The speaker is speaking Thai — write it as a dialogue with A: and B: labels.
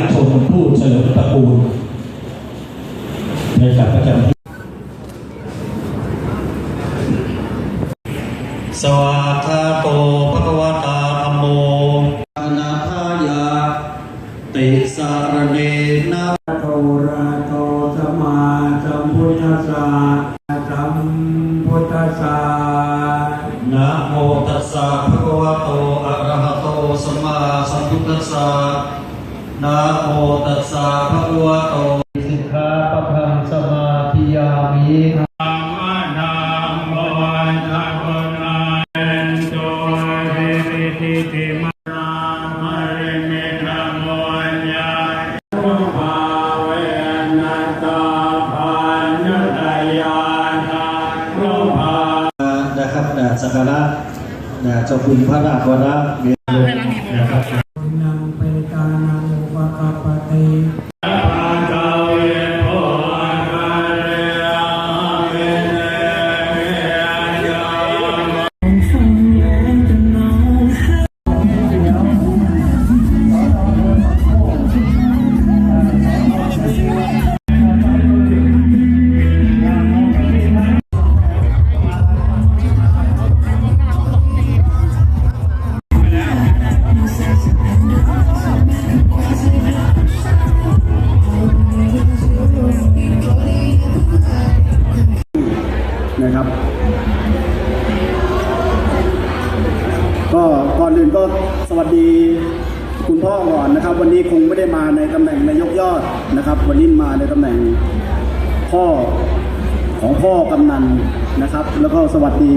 A: มทูตเฉลิมตระกูลในกับประจำที่สวากขาโตภควตาธรรมโมอนาทายาติสารเนนะ
B: โตระโตสมมาสัมพุทธัสสะสัมพุทธัสสะ
A: นะโมตัสสะภะคะวะโตอะระหะโตสัมมาสัมพุทธัสสะ นะโมตัสสะภะคะวะโตสิกขาปะทังสมาธิยามิ
B: ภาเวนัสสะภานุตยานาโลภา
A: นะครับนะสักการะนะเจ้าคุณพระราชวรเมตโลนะครับ
B: นะ
C: ครับ ก็ก่อนอื่นก็สวัสดีคุณพ่อก่อนนะครับ วันนี้คงไม่ได้มาในตำแหน่งนายกยอดนะครับ วันนี้มาในตำแหน่งพ่อของพ่อกำนันนะครับ แล้วก็สวัสดี